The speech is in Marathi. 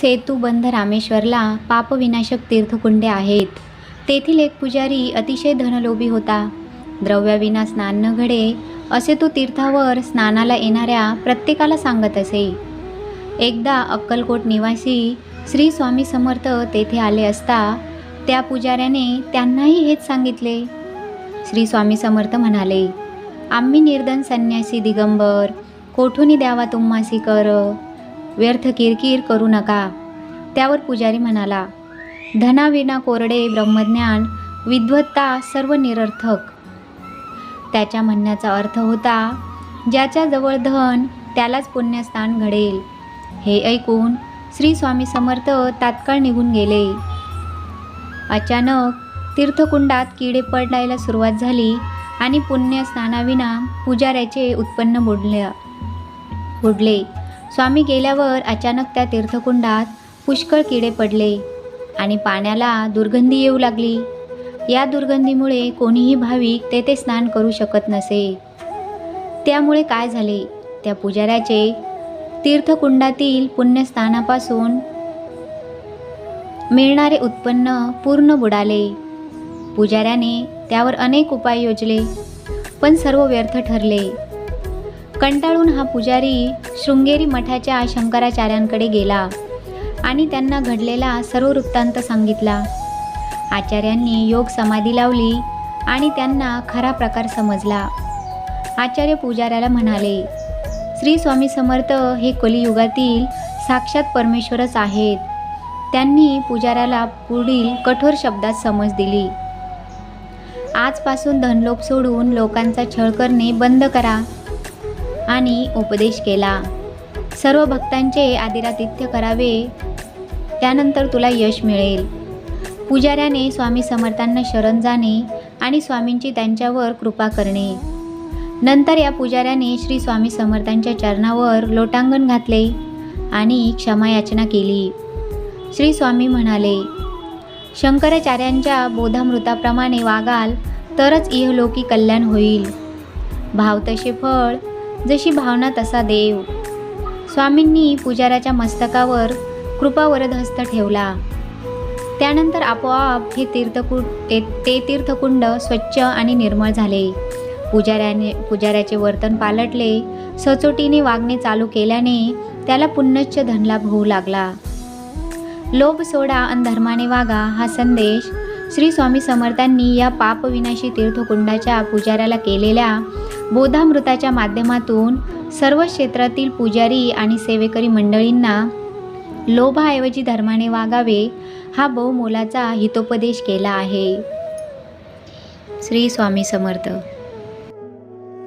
सेतुबंध रामेश्वरला पापविनाशक तीर्थकुंडे आहेत. तेथील एक पुजारी अतिशय धनलोभी होता. द्रव्याविना स्नान न घडे असे तो तीर्थावर स्नानाला येणाऱ्या प्रत्येकाला सांगत असे. एकदा अक्कलकोट निवासी श्री स्वामी समर्थ तेथे आले असता त्या पुजाऱ्याने त्यांनाही हेच सांगितले. श्री स्वामी समर्थ म्हणाले आम्ही निर्धन संन्यासी दिगंबर कोठून द्यावा तुम्हासी कर? व्यर्थ किरकिर करू नका. त्यावर पुजारी म्हणाला धनाविना कोरडे ब्रह्मज्ञान विद्वत्ता सर्व निरर्थक. त्याच्या म्हणण्याचा अर्थ होता ज्याच्याजवळ धन त्यालाच पुण्यस्थान घडेल. हे ऐकून श्री स्वामी समर्थ तात्काळ निघून गेले. अचानक तीर्थकुंडात किडे पडायला सुरुवात झाली आणि पुण्यस्नानाविना पुजाऱ्याचे उत्पन्न बुडले बुडले. स्वामी गेल्यावर अचानक त्या तीर्थकुंडात पुष्कळ किडे पडले आणि पाण्याला दुर्गंधी येऊ लागली. या दुर्गंधीमुळे कोणीही भाविक तेथे स्नान करू शकत नसे. त्यामुळे काय झाले? त्या पुजाऱ्याचे तीर्थकुंडातील पुण्यस्थानापासून मिळणारे उत्पन्न पूर्ण बुडाले. पुजाऱ्याने त्यावर अनेक उपाय योजले पण सर्व व्यर्थ ठरले. कंटाळून हा पुजारी शृंगेरी मठाच्या शंकराचार्यांकडे गेला आणि त्यांना घडलेला सर्व वृत्तांत सांगितला. आचार्यांनी योग समाधी लावली आणि त्यांना खरा प्रकार समजला. आचार्य पुजाऱ्याला म्हणाले श्री स्वामी समर्थ हे कलियुगातील साक्षात परमेश्वरच आहेत. त्यांनी पुजाऱ्याला पुढील कठोर शब्दात समज दिली. आजपासून धनलोभ सोडून लोकांचा छळ करणे बंद करा. आणि उपदेश केला. सर्व भक्तांचे आदिरातिथ्य करावे त्यानंतर तुला यश मिळेल. पुजाऱ्याने स्वामी समर्थांना शरण जाणे आणि स्वामींची त्यांच्यावर कृपा करणे. नंतर या पुजाऱ्याने श्री स्वामी समर्थांच्या चरणावर लोटांगण घातले आणि क्षमायाचना केली. श्री स्वामी म्हणाले शंकराचार्यांच्या बोधामृताप्रमाणे वागाल तरच इहलोकी कल्याण होईल. भाव तसे फळ जशी भावना तसा देव. स्वामींनी पुजाऱ्याच्या मस्तकावर कृपावरद हस्त ठेवला. त्यानंतर आपोआप हे तीर्थकुंड ते ते तीर्थकुंड स्वच्छ आणि निर्मळ झाले. पुजाऱ्याने पुजाऱ्याचे वर्तन पालटले. सचोटीने वागणे चालू केल्याने त्याला पुनश्च धनलाभ होऊ लागला. लोभ सोडा आणि धर्माने वागा हा संदेश श्री स्वामी समर्थांनी या पापविनाशी तीर्थकुंडाच्या पुजाऱ्याला केलेल्या बोधामृताच्या माध्यमातून सर्व क्षेत्रातील पुजारी आणि सेवेकरी मंडळींना लोभाऐवजी धर्माने वागावे हा बहुमोलाचा हितोपदेश केला आहे. श्री स्वामी समर्थ.